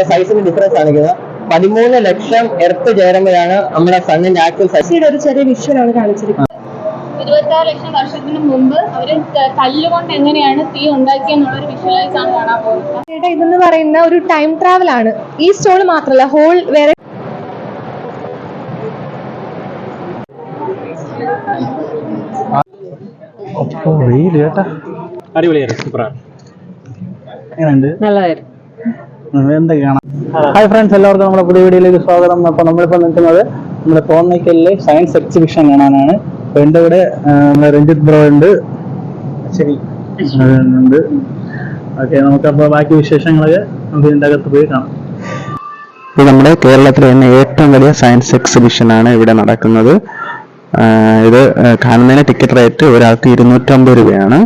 തമ്മിലുള്ള സൈസിന് ഡിഫറൻസ് കാണിക്കുന്നത് പതിമൂന്ന് ലക്ഷം എർത്ത് ചേരുമ്പോഴാണ് നമ്മുടെ സണ്ണിന്റെ ആക്ച്വൽ സൈസ് ഒരു ചെറിയ വിഷ്വലാണ് കാണിച്ചിരിക്കുന്നത്. ഇരുപത്താറ് ലക്ഷം വർഷത്തിന് മുമ്പ് അവർ കല്ലുകൊണ്ട് എങ്ങനെയാണ് തീ ഉണ്ടാക്കിയെന്നുള്ളൊരു വിഷ്വലൈസ് ആണ് കാണാൻ പോകുന്നത്. ചേട്ടാ ഇതെന്ന് പറയുന്ന ഒരു ടൈം ട്രാവൽ ആണ്. ഈ സ്റ്റോൺ മാത്രമല്ല ഹോൾ വേറെ അടിപൊളിയായിരുന്നു സൂപ്പറാണ് നല്ലതായിരുന്നു. ഹായ് ഫ്രണ്ട്സ് എല്ലാവർക്കും നമ്മുടെ പുതിയ വീഡിയോയിലേക്ക് സ്വാഗതം. അപ്പോൾ നമ്മളിപ്പോൾ നിൽക്കുന്നത് നമ്മുടെ തോന്നയ്ക്കലിലെ സയൻസ് എക്സിബിഷൻ കാണാനാണ്. അപ്പോൾ എന്റെ ഇവിടെ രഞ്ജിത്ത് ബ്രോ ഉണ്ട്. ശരി. ഉണ്ട്. ഓക്കെ നമുക്കപ്പോൾ ബാക്കി വിശേഷങ്ങളൊക്കെ നമുക്ക് ഇതിന്റെ അകത്ത് പോയി കാണാം. ഇത് നമ്മുടെ കേരളത്തിലെ തന്നെ ഏറ്റവും വലിയ സയൻസ് എക്സിബിഷൻ ആണ് ഇവിടെ നടക്കുന്നത്. ഇത് കാണുന്നതിന് ടിക്കറ്റ് റേറ്റ് ഒരാൾക്ക് ഇരുന്നൂറ്റമ്പത് രൂപയാണ്.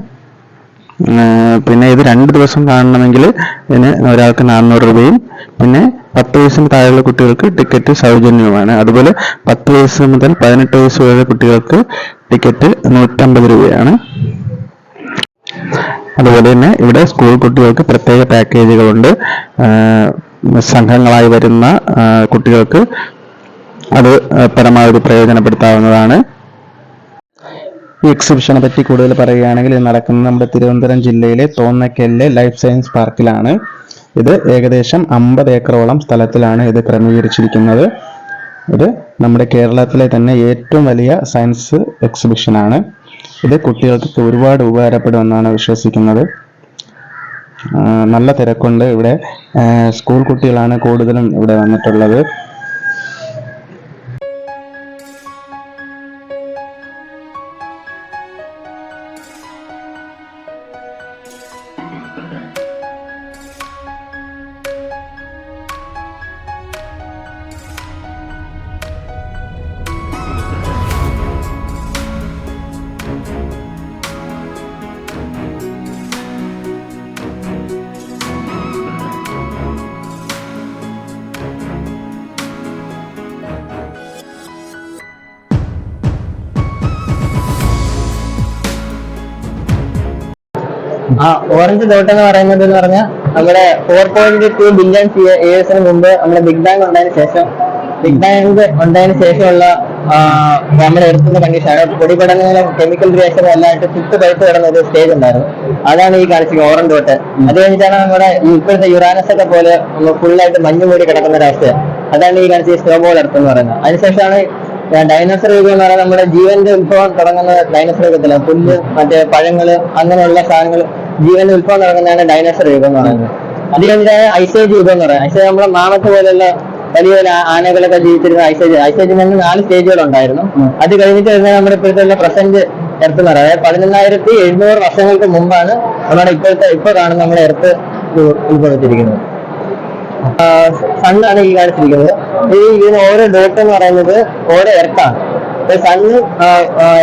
പിന്നെ ഇത് രണ്ട് ദിവസം കാണണമെങ്കിൽ ഇതിന് ഒരാൾക്ക് നാനൂറ് രൂപയും പിന്നെ പത്ത് വയസ്സിന് താഴെയുള്ള കുട്ടികൾക്ക് ടിക്കറ്റ് സൗജന്യവുമാണ്. അതുപോലെ പത്ത് വയസ്സ് മുതൽ പതിനെട്ട് വയസ്സ് വരെ കുട്ടികൾക്ക് ടിക്കറ്റ് നൂറ്റമ്പത് രൂപയാണ്. അതുപോലെ തന്നെ ഇവിടെ സ്കൂൾ കുട്ടികൾക്ക് പ്രത്യേക പാക്കേജുകളുണ്ട്. സംഘങ്ങളായി വരുന്ന കുട്ടികൾക്ക് അത് പരമാവധി പ്രയോജനപ്പെടുത്താവുന്നതാണ്. ഈ എക്സിബിഷനെ പറ്റി കൂടുതൽ പറയുകയാണെങ്കിൽ ഇത് നടക്കുന്നത് നമ്മുടെ തിരുവനന്തപുരം ജില്ലയിലെ തോന്നക്കലിലെ ലൈഫ് സയൻസ് പാർക്കിലാണ് ഇത് ഏകദേശം അമ്പത് ഏക്കറോളം സ്ഥലത്തിലാണ് ഇത് ക്രമീകരിച്ചിരിക്കുന്നത്. ഇത് നമ്മുടെ കേരളത്തിലെ തന്നെ ഏറ്റവും വലിയ സയൻസ് എക്സിബിഷനാണ് ഇത് കുട്ടികൾക്ക് ഒരുപാട് ഉപകാരപ്പെടുമെന്നാണ് വിശ്വസിക്കുന്നത്. നല്ല തിരക്കുണ്ട് ഇവിടെ. സ്കൂൾ കുട്ടികളാണ് കൂടുതലും ഇവിടെ വന്നിട്ടുള്ളത്. ആ ഓറഞ്ച് ഡോട്ട് എന്ന് പറയുന്നത് എന്ന് പറഞ്ഞാൽ നമ്മുടെ ഫോർ പോയിന്റ് ടു ബില്യൺ ഇയേഴ്സിന് മുമ്പ് നമ്മുടെ ബിഗ് ബാങ് ഉണ്ടായതിനു ശേഷം ബിഗ് ബാങ് ഉണ്ടായതിനു ശേഷമുള്ള നമ്മുടെ എടുക്കുന്ന കണ്ടീഷനാണ് പൊടിപടലങ്ങളും കെമിക്കൽ റിയാക്ഷൻ എല്ലാം ആയിട്ട് ചുറ്റ് പഴുത്ത് കിടന്ന ഒരു സ്റ്റേജ് ഉണ്ടായിരുന്നു. അതാണ് ഈ കാണിച്ചത് ഓറഞ്ച് തൊട്ട്. അത് കഴിഞ്ഞിട്ടാണ് നമ്മുടെ ഇപ്പോഴത്തെ യുറാനസ് ഒക്കെ പോലെ ഫുള്ളായിട്ട് മഞ്ഞ് മൂടി കിടക്കുന്ന ഒരു അതാണ് ഈ കാണിച്ച സ്നോബോൾ എന്ന് പറയുന്നത്. അതിനുശേഷമാണ് ഡൈനോസർ യുഗം എന്ന് പറയുന്നത് നമ്മുടെ ജീവന്റെ ഉത്ഭവം തുടങ്ങുന്ന ഡൈനോസർ യുഗത്തിലാണ്. പുല്ല് മറ്റേ പഴങ്ങൾ അങ്ങനെയുള്ള സാധനങ്ങൾ ജീവന്റെ ഉത്ഭവം തുടങ്ങുന്നതാണ് ഡൈനോസർ യുഗം എന്ന് പറയുന്നത്. അത് ഐസേജ് യുഗം എന്ന് പറയുന്നത് ഐസേജ് നമ്മുടെ മാമത്ത് പോലെയുള്ള വലിയ വലിയ ആനകളൊക്കെ ജീവിച്ചിരുന്ന ഐസേജ്. ഐസേജിൽ നിന്ന് നാല് സ്റ്റേജുകൾ ഉണ്ടായിരുന്നു. അത് കഴിഞ്ഞിട്ട് വരുന്ന നമ്മുടെ ഇപ്പോഴത്തെ പ്രസന്റ് എർത്ത് എന്ന് പറയുന്നത് അതായത് പതിനൊന്നായിരത്തി എഴുന്നൂറ് വർഷങ്ങൾക്ക് മുമ്പാണ് നമ്മുടെ ഇപ്പോഴത്തെ ഇപ്പൊ കാണുന്ന നമ്മുടെ എർത്ത് ഉൾപ്പെടുത്തിയിരിക്കുന്നത് സണ്ണാണ് ഈ കാണിച്ചിരിക്കുന്നത് ഈ ഇതിന് ഓരോ ഡോട്ട് എന്ന് പറയുന്നത് ഓരോ എർത്താണ് സണ്ണ്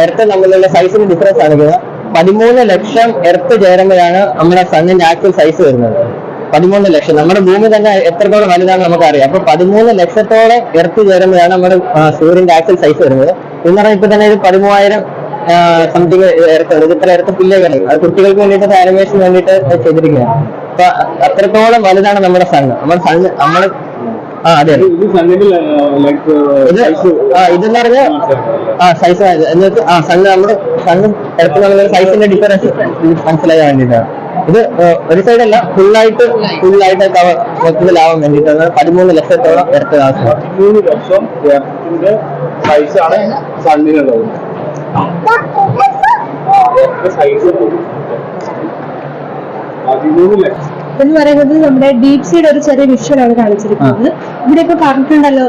എർത്ത് തമ്മിലുള്ള സൈസിന് ഡിഫറൻസ് കാണിക്കുന്നത് പതിമൂന്ന് ലക്ഷം എർത്ത് ചേരുമ്പോഴാണ് നമ്മുടെ സണ്ണിന്റെ ആക്ച്വൽ സൈസ് വരുന്നത്. പതിമൂന്ന് ലക്ഷം. നമ്മുടെ ഭൂമി തന്നെ എത്രത്തോളം വലുതാണെന്ന് നമുക്കറിയാം. അപ്പൊ പതിമൂന്ന് ലക്ഷത്തോളം എർത്ത് ചേരുമ്പോഴാണ് നമ്മുടെ സൂര്യന്റെ ആക്ച്വൽ സൈസ് വരുന്നത്. എന്ന് പറഞ്ഞാൽ ഇപ്പൊ തന്നെ ഒരു പതിമൂവായിരം സംതിങ് എർത്ത് ഇത് ഇത്ര എർത്ത് പുല്ലേ കിടക്കും അത് കുട്ടികൾക്ക് വേണ്ടിയിട്ട് ആനിമേഷന് വേണ്ടിയിട്ട് ചെയ്തിരിക്കുകയാണ്. അപ്പൊ അത്രത്തോളം വലുതാണ് നമ്മുടെ സണ്ണ് നമ്മുടെ സണ്ണ് നമ്മൾ ആ അതെ. ഇത് ആ ഇതെന്ന് പറഞ്ഞാൽ ആ സൈസ് ആ സണ്ണ് നമ്മുടെ സണ്ണ് എടുക്കുന്ന സൈസിന്റെ ഡിഫറൻസ് മനസ്സിലാക്കാൻ വേണ്ടിയിട്ടാണ് ഇത് ഒരു സൈഡല്ല ഫുള്ളായിട്ട് ഫുള്ളായിട്ട് കവർ മൊത്തത്തിലാവാൻ വേണ്ടിയിട്ടാണ് പതിമൂന്ന് ലക്ഷത്തോളം എടുത്ത ആവശ്യം മൂന്ന് ലക്ഷം സൈസാണ് സണ്ണിനുള്ളത് പതിമൂന്ന് ലക്ഷം. എന്ന് പറയുന്നത് നമ്മുടെ ഡീപ് സീഡ് ഒരു ചെറിയ വിഷ്വലാണ് കാണിച്ചിരിക്കുന്നത്. ഇവിടെ ഇപ്പൊ പറഞ്ഞിട്ടുണ്ടല്ലോ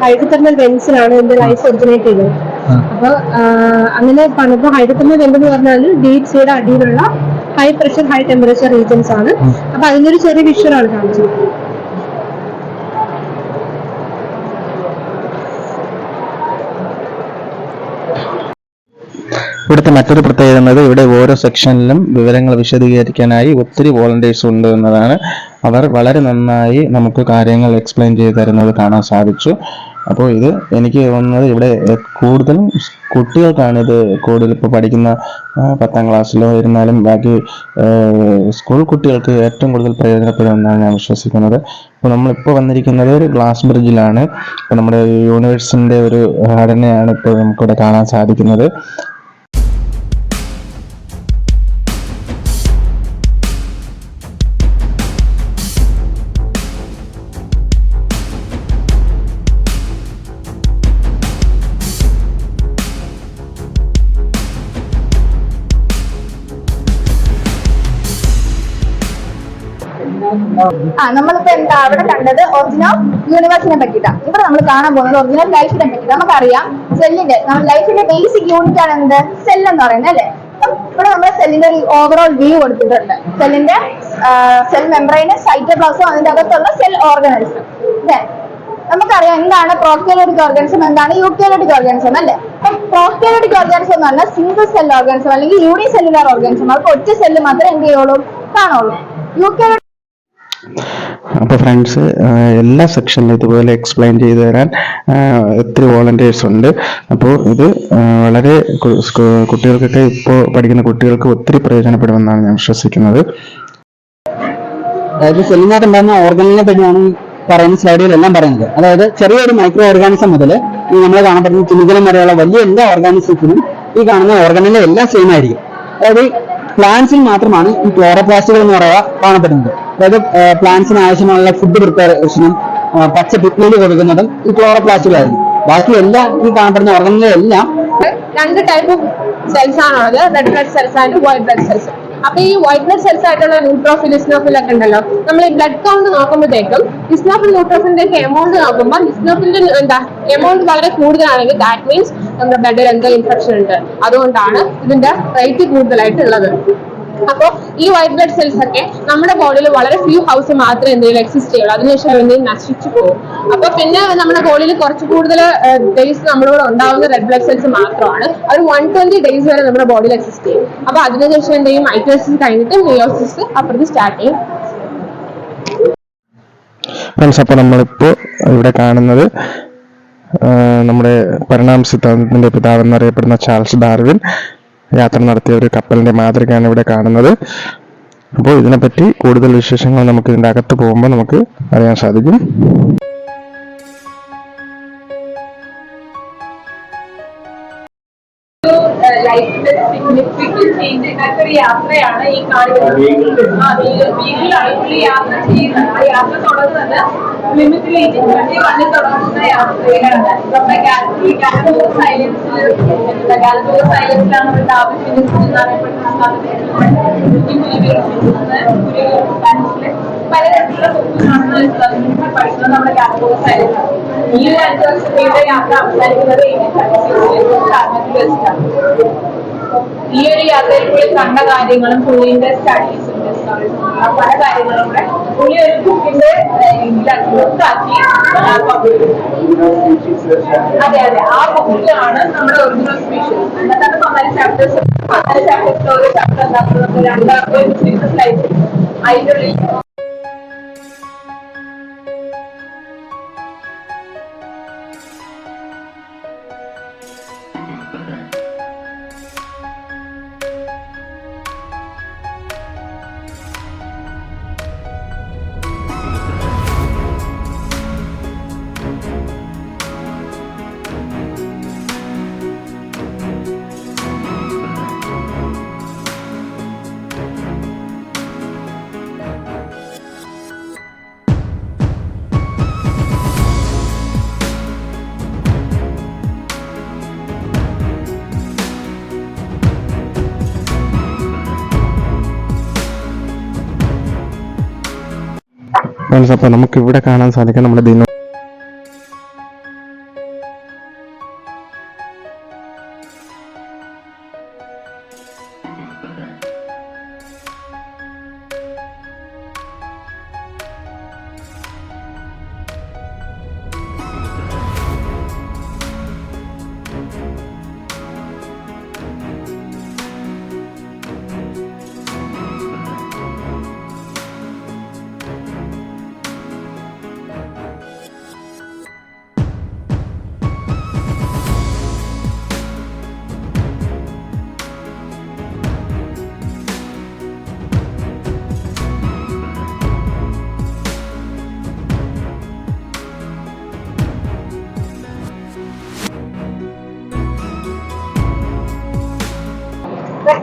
ഹൈഡ്രോതെർമൽ വെൻസിലാണ് എന്റെ ലൈഫ് ഒറിജിനേറ്റ് ചെയ്തത് അപ്പൊ അങ്ങനെ പണിപ്പോ ഹൈഡ്രോതെർമൽ വെന്റ് എന്ന് പറഞ്ഞാൽ ഡീപ് സീഡ് അടിയിലുള്ള high pressure high temperature regions ആണ്. അപ്പൊ അതിനൊരു ചെറിയ ചെറിയ ആണ് കാണിച്ചിരിക്കുന്നത് ഇവിടുത്തെ മറ്റൊരു പ്രത്യേകത എന്നത് ഇവിടെ ഓരോ സെക്ഷനിലും വിവരങ്ങൾ വിശദീകരിക്കാനായി ഒത്തിരി വോളണ്ടിയേഴ്സ് ഉണ്ട് എന്നതാണ്. അവർ വളരെ നന്നായി നമുക്ക് കാര്യങ്ങൾ എക്സ്പ്ലെയിൻ ചെയ്ത് തരുന്നത് കാണാൻ സാധിച്ചു. അപ്പോൾ ഇത് എനിക്ക് തോന്നുന്നത് ഇവിടെ കൂടുതലും കുട്ടികൾക്കാണ് ഇത് കൂടുതൽ ഇപ്പോൾ പഠിക്കുന്ന പത്താം ക്ലാസ്സിലോ ഇരുന്നാലും ബാക്കി സ്കൂൾ കുട്ടികൾക്ക് ഏറ്റവും കൂടുതൽ പ്രയോജനപ്പെടുമെന്നാണ് ഞാൻ വിശ്വസിക്കുന്നത്. ഇപ്പോൾ നമ്മളിപ്പോൾ വന്നിരിക്കുന്നത് ഒരു ഗ്ലാസ് ബ്രിഡ്ജിലാണ്. ഇപ്പോൾ നമ്മുടെ യൂണിവേഴ്സിന്റെ ഒരു ഘടനയാണ് ഇപ്പോൾ നമുക്കിവിടെ കാണാൻ സാധിക്കുന്നത്. ആ നമ്മളിപ്പോ എന്താ അവിടെ കണ്ടത് ഒറിജിനൽ യൂണിവേഴ്സിനെ പറ്റിയിട്ടാണ്. ഇവിടെ നമ്മൾ കാണാൻ പോകുന്നത് ഒറിജിനൽ ലൈഫിനെ പറ്റിയിട്ട് നമുക്കറിയാം. സെല്ലിന്റെ നമ്മുടെ ലൈഫിന്റെ ബേസിക് യൂണിറ്റ് ആണ് എന്ത്? സെൽ എന്ന് പറയുന്നത് അല്ലെ? ഇവിടെ നമ്മൾ സെല്ലിന്റെ ഒരു ഓവറോൾ വ്യൂ കൊടുത്തിട്ടുണ്ട്. സെല്ലിന്റെ സെൽ മെമ്പറൈന് സൈറ്റോപ്ലാസം അതിന്റെ അകത്തുള്ള സെൽ ഓർഗനൈസും നമുക്കറിയാം എന്താണ് പ്രോക്യോലോട്ടിക് ഓർഗാനിസം എന്താണ് യൂക്യോലോട്ടിക് ഓർഗാനിസം അല്ലേ? അപ്പം പ്രോക്യോലോട്ടിക് ഓർഗാനിസം എന്ന് പറഞ്ഞാൽ സിംഗിൾ സെൽ ഓർഗാനിസം അല്ലെങ്കിൽ യൂണി സെല്ലുലാർ ഓർഗാനിസം അവർക്ക് ഒറ്റ സെല്ല് മാത്രമേ എന്ത് ചെയ്യുള്ളൂ? കാണുള്ളൂ. യൂക്യോലോട്ടിക് അപ്പോൾ ഫ്രണ്ട്സ് എല്ലാ സെക്ഷനിലും ഇതുപോലെ എക്സ്പ്ലെയിൻ ചെയ്തു തരാൻ ഒത്തിരി വോളണ്ടിയേഴ്സ് ഉണ്ട്. അപ്പോൾ ഇത് വളരെ കുട്ടികൾക്കൊക്കെ ഇപ്പോൾ പഠിക്കുന്ന കുട്ടികൾക്ക് ഒത്തിരി പ്രയോജനപ്പെടുമെന്നാണ് ഞാൻ വിശ്വസിക്കുന്നത്. അതായത് സെല്ലിനകത്ത് ഉണ്ടാകുന്ന ഓർഗനിനെ പറ്റിയാണ് പറയുന്ന സ്ലൈഡുകളെല്ലാം പറയുന്നത്. അതായത് ചെറിയൊരു മൈക്രോ ഓർഗാനിസം മുതൽ ഈ നമ്മൾ കാണപ്പെടുന്ന തിമികലം വരെയുള്ള വലിയ എല്ലാ ഓർഗാനിസത്തിനും ഈ കാണുന്ന ഓർഗനിലെ എല്ലാം സെയിം ആയിരിക്കും. അതായത് പ്ലാന്റ്സിൽ മാത്രമാണ് ഈ ക്ലോറോപ്ലാസ്റ്റുകൾ എന്ന് പറയുക കാണപ്പെടുന്നത്. അതായത് പ്ലാന്റ്സിന് ആവശ്യമുള്ള ഫുഡ് പ്രിപ്പറേഷനും പച്ച പിക്നിൽ കൊടുക്കുന്നതും ഈ ക്ലോറോപ്ലാസ്റ്റിലായിരുന്നു ബാക്കി എല്ലാ ഈ കാണപ്പെടുന്ന എല്ലാം രണ്ട് ടൈപ്പ് സെൽസ് ആണുള്ളത്. Red blood cells and white blood cells അപ്പൊ ഈ വൈറ്റ് ബ്ലഡ് സെൽസ് ആയിട്ടുള്ള ന്യൂട്രോഫിൽ ഇസ്നോഫിൽ ഒക്കെ ഉണ്ടല്ലോ. നമ്മൾ ഈ ബ്ലഡ് കൗണ്ട് നോക്കുമ്പോഴത്തേക്കും ഇസ്നോഫിൽ ന്യൂട്രോഫിന്റെ ഒക്കെ എമൗണ്ട് നോക്കുമ്പോൾ ഇസ്നോഫിന്റെ എന്താ എമൗണ്ട് വളരെ കൂടുതലാണെങ്കിൽ ദാറ്റ് മീൻസ് നമ്മുടെ ബ്ലഡിൽ എന്തോ ഇൻഫെക്ഷൻ ഉണ്ട്. അതുകൊണ്ടാണ് ഇതിന്റെ റേറ്റ് കൂടുതലായിട്ടുള്ളത്. അപ്പൊ ഈ വൈറ്റ് ബ്ലഡ് സെൽസ് ഒക്കെ നമ്മുടെ ബോഡിയിൽ വളരെ ഫ്യൂ ഹൗസ് മാത്രമേ എന്തെങ്കിലും എക്സിസ്റ്റ് ചെയ്യുള്ളൂ. അതിനുശേഷം എന്തെങ്കിലും നശിച്ചു പോകും. അപ്പൊ പിന്നെ നമ്മുടെ ബോഡിയിൽ കുറച്ച് കൂടുതൽ ഡേയ്സ് നമ്മളോട് ഉണ്ടാവുന്ന റെഡ് ബ്ലഡ് സെൽസ് മാത്രമാണ്. ഒരു വൺ ട്വന്റി ഡേയ്സ് വരെ നമ്മുടെ ബോഡിയിൽ എക്സിസ്റ്റ് ചെയ്യും. അപ്പൊ അതിനുശേഷം എന്ത് ചെയ്യും? മൈറ്റോസിസ് കഴിഞ്ഞിട്ട് മിയോസിസ് അപ്പുറത്ത് സ്റ്റാർട്ട് ചെയ്യും. ഫ്രണ്ട്സ് അപ്പോൾ നമ്മളിപ്പോൾ ഇവിടെ കാണുന്നത് നമ്മുടെ പരിണാമ സിദ്ധാന്തത്തിന്റെ പിതാവ് എന്നറിയപ്പെടുന്ന ചാൾസ് ഡാർവിൻ. യാത്ര നടത്തിയ ഒരു കപ്പലിന്റെ മാതൃകയാണ് ഇവിടെ കാണുന്നത്. അപ്പോൾ ഇതിനെപ്പറ്റി കൂടുതൽ വിശേഷങ്ങൾ നമുക്ക് ഇതിന്റെ അകത്ത് പോകുമ്പോൾ നമുക്ക് അറിയാൻ സാധിക്കും. ലൈഫിന്റെ സിഗ്നിഫിക്കന്റ് ചേഞ്ച് ഉണ്ടാക്കിയ ഒരു യാത്രയാണ് ഈ കാണിക്കുന്നത് ആ വീട്ടിലാണ് പുള്ളി യാത്ര ചെയ്യുന്നത്. ആ യാത്ര തുടങ്ങുന്നത് ലിമിറ്റിലേക്ക് വണ്ടി വണ്ടി തുടങ്ങുന്ന യാത്രയിലാണ്. നമ്മുടെ ഗാലറി ഗാലറി സൈലൻസിൽ ഗാലറി സൈലൻസിലാണ് അവരുടെ ആവശ്യം പലതരത്തിലുള്ള ബുക്കുകളാണ് പഠിക്കുന്നത്. നമ്മുടെ ഗാലറി സൈലൻസ് ഈ ഒരു അഞ്ച് യാത്ര അവസാനിക്കുന്നത് ഈ ഒരു യാത്രയിൽ പുള്ളി കണ്ട കാര്യങ്ങളും പുള്ളിന്റെ സ്റ്റഡീസും പല കാര്യങ്ങളും കൂടെ പുള്ളി ഒരു ബുക്കിന്റെ ബുക്കാക്കി അതെ അതെ ആ ബുക്കിലാണ് നമ്മുടെ ഒറിജിനൽ സ്പീഷ്യസ് എന്നിട്ടാണ് പതിനാല് ചാപ്റ്റേഴ്സ് പതിനാല് ചാപ്റ്റേഴ്സിൽ ഓരോ ചാപ്റ്റർ ഉണ്ടാക്കുന്നത്. അതിന്റെ ഉള്ളിൽ ഫ്രണ്ട്സ് അപ്പോൾ നമുക്ക് ഇവിടെ കാണാൻ സാധിക്കും നമ്മുടെ ദിന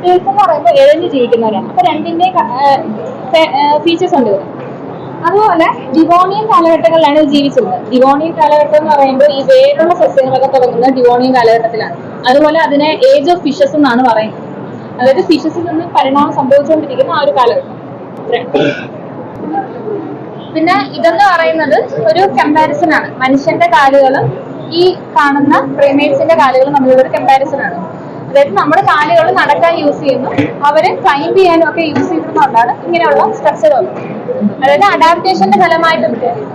റെപ്റ്റൈൽസ് എന്ന് പറയുമ്പോൾ ഇഴഞ്ഞു ജീവിക്കുന്നവരാണ്. അപ്പൊ രണ്ടിന്റെ ഫീച്ചേഴ്സ് ഉണ്ട്. അതുപോലെ ഡിവോണിയൻ കാലഘട്ടങ്ങളിലാണ് ഇത് ജീവിച്ചിരുന്നത് ഡിവോണിയൻ കാലഘട്ടം എന്ന് പറയുമ്പോൾ ഈ വേരുള്ള സസ്യങ്ങളൊക്കെ തുടങ്ങുന്നത് ഡിവോണിയൻ കാലഘട്ടത്തിലാണ്. അതുപോലെ അതിനെ ഏജ് ഓഫ് ഫിഷസ് എന്നാണ് പറയുന്നത്. അതായത് ഫിഷസിൽ നിന്ന് പരിണാമം സംഭവിച്ചുകൊണ്ടിരിക്കുന്ന ആ ഒരു കാലഘട്ടം. പിന്നെ ഇതെന്ന് പറയുന്നത് ഒരു കമ്പാരിസൺ ആണ്. മനുഷ്യന്റെ കാലുകളും ഈ കാണുന്ന പ്രൈമേറ്റ്സിന്റെ കാലുകളും തമ്മിലുള്ള ഒരു കമ്പാരിസൺ ആണ്. അതായത് നമ്മുടെ കാലുകൾ നടക്കാൻ യൂസ് ചെയ്യുന്നു. അവരെ ക്ലൈംബ് ചെയ്യാനും ഒക്കെ യൂസ് ചെയ്യുന്നതുകൊണ്ടാണ് ഇങ്ങനെയുള്ള സ്ട്രക്ചർ അതായത് അഡാപ്റ്റേഷന്റെ ഫലമായിട്ട്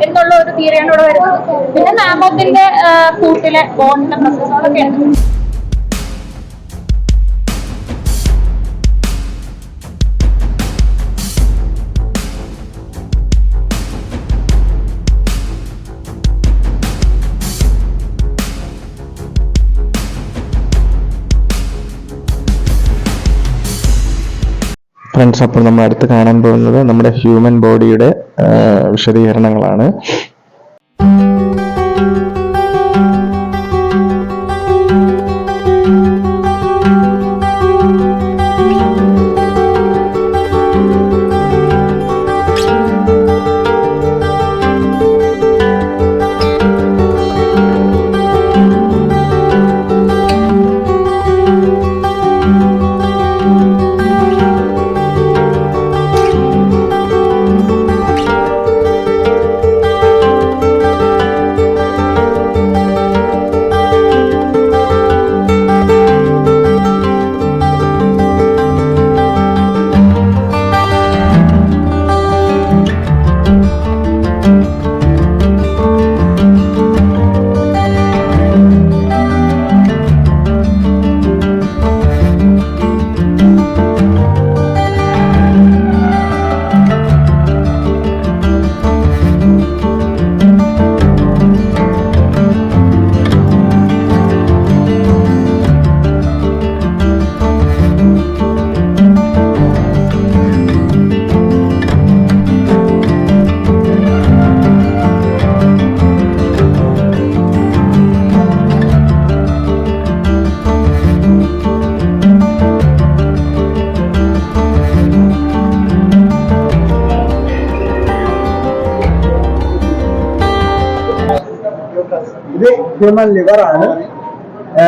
എന്നുള്ള ഒരു തിയറിയാണ് ഇവിടെ വരുന്നത്. പിന്നെ മാമോത്തിന്റെ കൂട്ടിലെ ബോണിന്റെ പ്രൊസസ്സുകളൊക്കെ ഉണ്ട്. ഫ്രണ്ട്സ് അപ്പോൾ നമ്മൾ അടുത്ത് കാണാൻ പോകുന്നത് നമ്മുടെ ഹ്യൂമൻ ബോഡിയുടെ വിശദീകരണങ്ങളാണ്.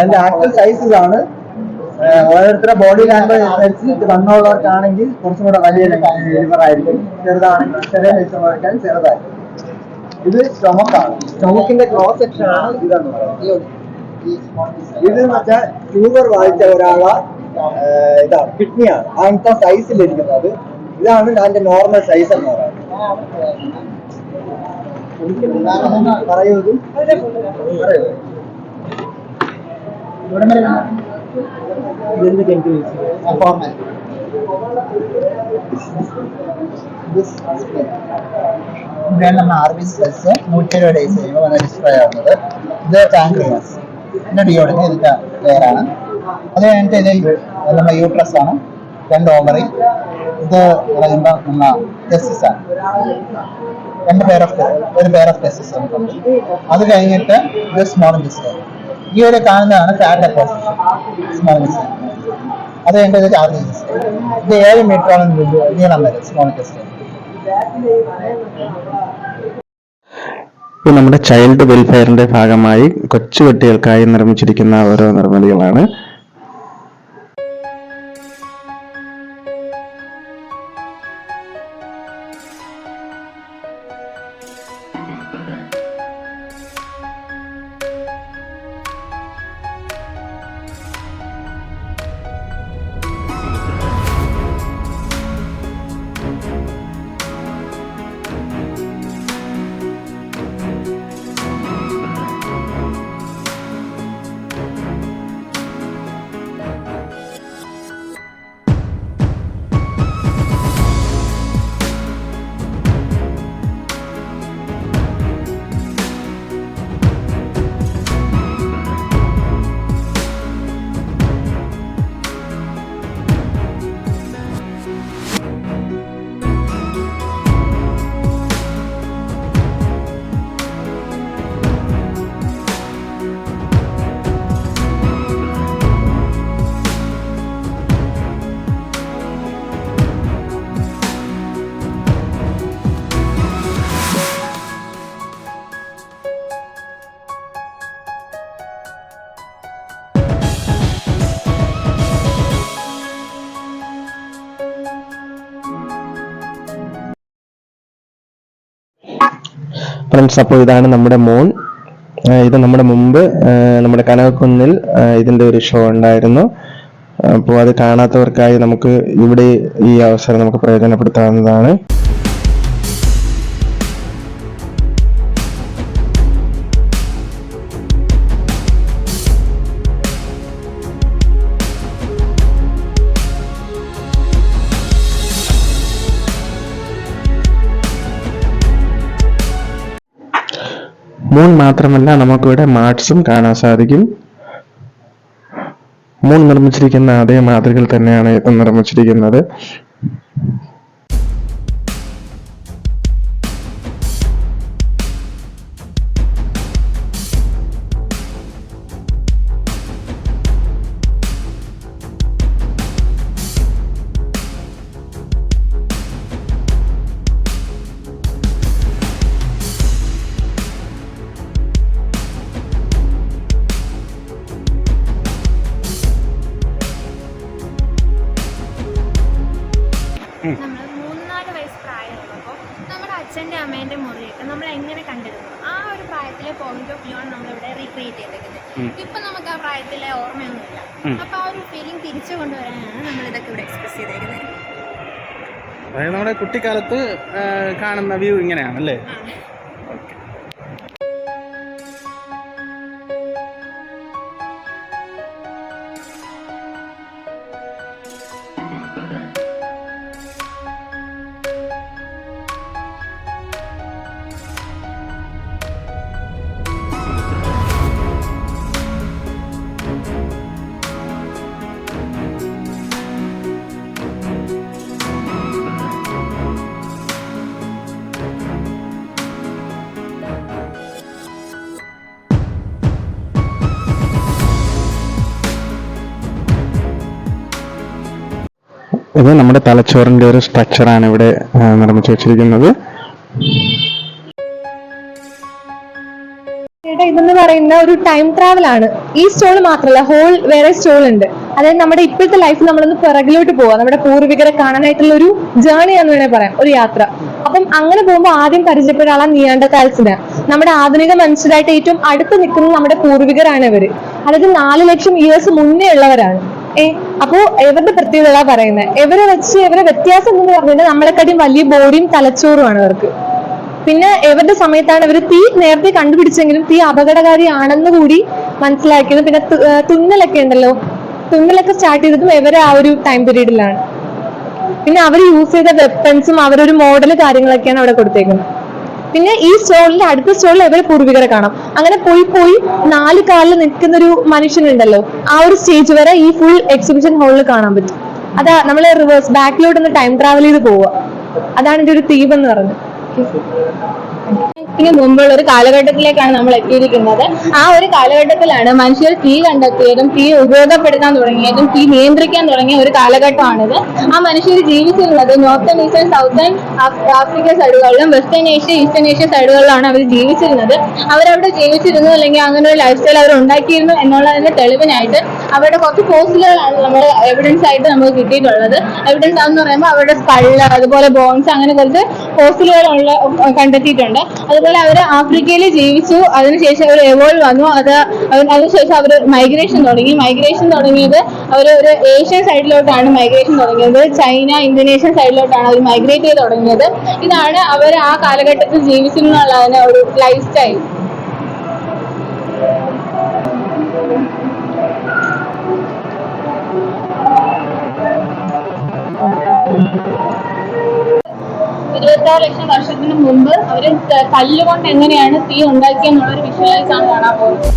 അതിന്റെ ആക്ച്വൽ സൈസസ് ആണ്. ഓരോരുത്തരുടെ ബോഡി ലാംഗ്വേജ് അനുസരിച്ച് വണ്ണമുള്ളവർക്കാണെങ്കിൽ കുറച്ചും കൂടെ വലിയ ലിവർ ആയിരിക്കും. ചെറുതാണെങ്കിൽ ചെറിയ ലിവർ ചെറുതായിരിക്കും. ഇത് സ്റ്റൊമക്കാണ് സ്റ്റൊമക്കിന്റെ ക്രോസ് സെക്ഷൻ ആണ് ഇതെന്ന് പറയുന്നത്. ഇത് വെച്ചാൽ ട്യൂബർ വായിച്ച ഒരാളെ ഇതാ ഇതാണ് കിഡ്നിയാണ് അങ്ങനത്തെ സൈസിലിരിക്കുന്നത് ഇതാണ് അതിന്റെ നോർമൽ സൈസ് എന്ന് പറയുന്നത്. പറയൂ ഇത് പറയൂ ഇതിന്റെ കെമിക്കൽ ഇതാണ് നമ്മൾ ആർബിസ് പ്ലസ് നൂറ്റി ഇരുപത് ഡേയ്സ് കഴിയുമ്പോൾ വന്ന് ഡിസ്പ്ലേ ആവുന്നത്. ഇത് പാൻക്രിയാസ് പിന്നെ ഡിയോഡിന് ഇതിന്റെ പേരാണ് അത് കഴിഞ്ഞിട്ട് ഇത് നമ്മുടെ യൂട്രസ് ആണ്. രണ്ട് ഓവറി ഇത് പറയുമ്പോൾ നമ്മളെ ടെസ്റ്റിസ് ആണ്. രണ്ട് പേർ ഓഫ് ഒരു പേർ ഓഫ് ടെസ്റ്റിസ് നമുക്കുണ്ട്. അത് കഴിഞ്ഞിട്ട് സ്മോൾ ഇൻഡസ്ട്രി ഈ ഒരു കാണുന്നതാണ് സ്മോൾ ഇൻഡസ്ട്രി അത് എന്റെ ചാർജ് ഇത് ഏഴ് മീറ്ററാണ് നീളം വരെ സ്മോൾ ഇപ്പോൾ നമ്മുടെ ചൈൽഡ് വെൽഫെയറിന്റെ ഭാഗമായി കൊച്ചുകുട്ടികൾക്കായി നിർമ്മിച്ചിരിക്കുന്ന ഓരോ നിർമ്മിതികളാണ്. ഫ്രണ്ട്സ് അപ്പോൾ ഇതാണ് നമ്മുടെ മോൺ ഇത് നമ്മുടെ മുമ്പ് നമ്മുടെ കനകക്കുന്നിൽ ഇതിന്റെ ഒരു ഷോ ഉണ്ടായിരുന്നു. അപ്പോൾ അത് കാണാത്തവർക്കായി നമുക്ക് ഇവിടെ ഈ അവസരം നമുക്ക് പ്രയോജനപ്പെടുത്താവുന്നതാണ്. മൂൺ മാത്രമല്ല നമുക്കിവിടെ മാർട്സും കാണാൻ സാധിക്കും. മൂൺ നിർമ്മിച്ചിരിക്കുന്ന അതേ മാതൃകയിൽ തന്നെയാണ് ഇത് നിർമ്മിച്ചിരിക്കുന്നത്. പ്രായത്തിലെ പോയിന്റ് ഓഫ് വ്യൂ ആണ് നമ്മളിവിടെ റീക്രിയേറ്റ് ചെയ്തേക്കുന്നത്. ഇപ്പൊ നമുക്ക് ആ പ്രായത്തിലെ ഓർമ്മയൊന്നുമില്ല. അപ്പൊ ആ ഒരു ഫീലിംഗ് തിരിച്ചു കൊണ്ടുവരാനാണ് നമ്മൾ ഇതൊക്കെ ഇവിടെ എക്സ്പ്രസ് ചെയ്തേക്കുന്നത്. അതായത് നമ്മുടെ കുട്ടിക്കാലത്ത് കാണുന്ന വ്യൂ ഇങ്ങനെയാണല്ലേ? ഇത് നമ്മുടെ തലച്ചോറിന്റെ ഒരു സ്ട്രക്ചറാണ് ഇവിടെ നിർമ്മിച്ചു വെച്ചിരിക്കുന്നത്. ഇതെന്ന് പറയുന്ന ഒരു ടൈം ട്രാവൽ ആണ്. ഈ സ്റ്റോൾ മാത്രമല്ല ഹോൾ വേറെ സ്റ്റോൾ ഉണ്ട്. അതായത് നമ്മുടെ ഇപ്പോഴത്തെ ലൈഫ് നമ്മളൊന്ന് പിറകിലോട്ട് പോവാം. നമ്മുടെ പൂർവികരെ കാണാനായിട്ടുള്ള ഒരു ജേണി എന്ന് വേണേൽ പറയാം ഒരു യാത്ര. അപ്പം അങ്ങനെ പോകുമ്പോൾ ആദ്യം പരിചയപ്പെടാനുള്ള നിയാണ്ടക്കാൽസിന്. നമ്മുടെ ആധുനിക മനുഷ്യരായിട്ട് ഏറ്റവും അടുത്ത് നിൽക്കുന്നത് നമ്മുടെ പൂർവികരാണ് ഇവർ അതായത് നാല് ലക്ഷം ഇയേഴ്സ് മുന്നേ ഉള്ളവരാണ്. ഏ അപ്പോ ഇവരുടെ പ്രത്യേകത പറയുന്നത് ഇവരെ വെച്ച് ഇവരെ വ്യത്യാസം എന്ന് പറഞ്ഞിട്ട് നമ്മളെക്കാട്ടിയും വലിയ ബോഡിയും തലച്ചോറുമാണ് അവർക്ക് പിന്നെ ഇവരുടെ സമയത്താണ് ഇവർ തീ നേരത്തെ കണ്ടുപിടിച്ചെങ്കിലും തീ അപകടകാരിയാണെന്ന് കൂടി മനസ്സിലാക്കിയത്. പിന്നെ തുന്നലൊക്കെ ഉണ്ടല്ലോ. തുന്നലൊക്കെ സ്റ്റാർട്ട് ചെയ്തതും ഇവരെ ആ ഒരു ടൈം പീരീഡിലാണ് പിന്നെ അവർ യൂസ് ചെയ്ത വെപ്പൺസും അവരൊരു മോഡൽ കാര്യങ്ങളൊക്കെയാണ് അവിടെ കൊടുത്തേക്കുന്നത്. പിന്നെ ഈ സ്റ്റോളിന്റെ അടുത്ത സ്റ്റോളിൽ അവരെ പൂർവികരെ കാണാം? അങ്ങനെ പോയി പോയി നാല് കാലിൽ നിൽക്കുന്ന ഒരു മനുഷ്യനുണ്ടല്ലോ. ആ ഒരു സ്റ്റേജ് വരെ ഈ ഫുൾ എക്സിബിഷൻ ഹാളിൽ കാണാൻ പറ്റും. അതാ നമ്മൾ റിവേഴ്സ് ബാക്കിലോട്ട് ഒന്ന് ടൈം ട്രാവൽ ചെയ്ത് പോവുക. അതാണ് ഇതിന്റെ ഒരു തീം എന്ന് പറഞ്ഞത് മുമ്പുള്ള ഒരു കാലഘട്ടത്തിലേക്കാണ് നമ്മൾ എത്തിയിരിക്കുന്നത്. ആ ഒരു കാലഘട്ടത്തിലാണ് മനുഷ്യർ തീ കണ്ടെത്തിയതും തീ ഉപയോഗപ്പെടുത്താൻ തുടങ്ങിയതും തീ നിയന്ത്രിക്കാൻ തുടങ്ങിയ ഒരു കാലഘട്ടമാണിത്. ആ മനുഷ്യർ ജീവിച്ചിരുന്നത് നോർത്തേൺ ഈസ്റ്റേൺ സൗത്തേൺ ആഫ്രിക്കൻ സൈഡുകളിലും വെസ്റ്റേൺ ഏഷ്യ ഈസ്റ്റേൺ ഏഷ്യ സൈഡുകളിലാണ് അവർ ജീവിച്ചിരുന്നത്. അവരവിടെ ജീവിച്ചിരുന്നു അല്ലെങ്കിൽ അങ്ങനെ ഒരു ലൈഫ് സ്റ്റൈൽ അവർ ഉണ്ടാക്കിയിരുന്നു എന്നുള്ളതിന്റെ തെളിവിനായിട്ട് അവരുടെ കുറച്ച് ഫോസിലുകളാണ് നമ്മൾ എവിഡൻസ് ആയിട്ട് നമുക്ക് കിട്ടിയിട്ടുള്ളത്. എവിഡൻസ് ആണെന്ന് പറയുമ്പോൾ അവരുടെ സ്കള്ള് അതുപോലെ ബോൺസ് അങ്ങനെ കുറച്ച് ഫോസിലുകളുള്ള കണ്ടെത്തിയിട്ടുണ്ട്. അതുപോലെ അവർ ആഫ്രിക്കയിൽ ജീവിച്ചു. അതിനുശേഷം അവർ എവോൾവ് വന്നു. അത് അതിനുശേഷം അവർ മൈഗ്രേഷൻ തുടങ്ങി. മൈഗ്രേഷൻ തുടങ്ങിയത് അവർ ഒരു ഏഷ്യൻ സൈഡിലോട്ടാണ് മൈഗ്രേഷൻ തുടങ്ങിയത്. ചൈന ഇന്തോനേഷ്യൻ സൈഡിലോട്ടാണ് അവർ മൈഗ്രേറ്റ് ചെയ്ത് തുടങ്ങിയത്. ഇതാണ് അവർ ആ കാലഘട്ടത്തിൽ ജീവിച്ചിരുന്നുള്ളതിന് ഒരു ലൈഫ് സ്റ്റൈൽ ഇരുപത്താറ് ലക്ഷം വർഷത്തിന് മുമ്പ് അവർ കല്ലുകൊണ്ട് എങ്ങനെയാണ് തീ ഉണ്ടാക്കിയെന്നുള്ള ഒരു വിഷ്വലൈസ് ആണ് കാണാൻ പോകുന്നത്.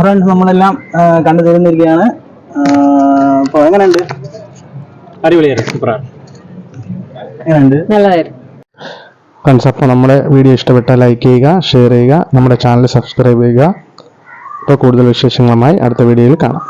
ഫ്രണ്ട്സ് നമ്മളെല്ലാം കണ്ടു തീർന്നിരിക്കുകയാണ് അപ്പോൾ എങ്ങനെയുണ്ട്? അടിപൊളിയായിരുന്നു. സൂപ്പറാണ് എങ്ങനെയുണ്ട്? നല്ലതായിരുന്നു. ഫ്രണ്ട്സ് അപ്പോൾ നമ്മുടെ വീഡിയോ ഇഷ്ടപ്പെട്ടാൽ ലൈക്ക് ചെയ്യുക ഷെയർ ചെയ്യുക നമ്മുടെ ചാനൽ സബ്സ്ക്രൈബ് ചെയ്യുക. അപ്പോൾ കൂടുതൽ വിശേഷങ്ങളുമായി അടുത്ത വീഡിയോയിൽ കാണാം.